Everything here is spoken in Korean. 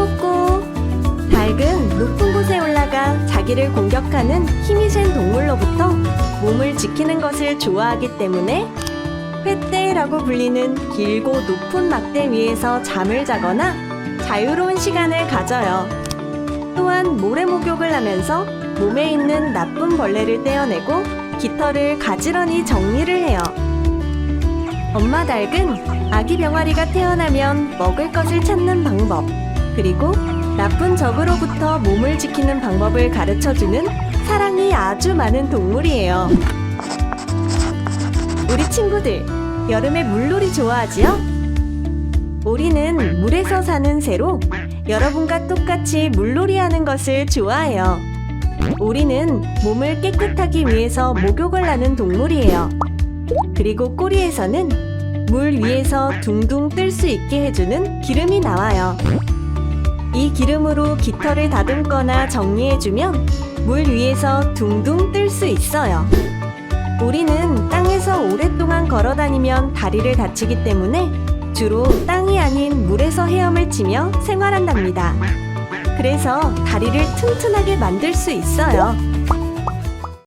꼬꼬. 닭은 높은 곳에 올라가 자기를 공격하는 힘이 센 동물로부터 몸을 지키는 것을 좋아하기 때문에 횃대라고 불리는 길고 높은 막대 위에서 잠을 자거나 자유로운 시간을 가져요. 또한 모래 목욕을 하면서 몸에 있는 나쁜 벌레를 떼어내고 깃털을 가지런히 정리를 해요. 엄마 닭은 아기 병아리가 태어나면 먹을 것을 찾는 방법, 그리고 나쁜 적으로부터 몸을 지키는 방법을 가르쳐주는 사랑이 아주 많은 동물이에요. 우리 친구들, 여름에 물놀이 좋아하지요? 우리는 물에서 사는 새로 여러분과 똑같이 물놀이 하는 것을 좋아해요. 우리는 몸을 깨끗하기 위해서 목욕을 하는 동물이에요. 그리고 꼬리에서는 물 위에서 둥둥 뜰 수 있게 해주는 기름이 나와요. 이 기름으로 깃털을 다듬거나 정리해주면 물 위에서 둥둥 뜰 수 있어요. 우리는 땅에서 오랫동안 걸어 다니면 다리를 다치기 때문에 주로 땅이 아닌 물에서 헤엄을 치며 생활한답니다. 그래서 다리를 튼튼하게 만들 수 있어요.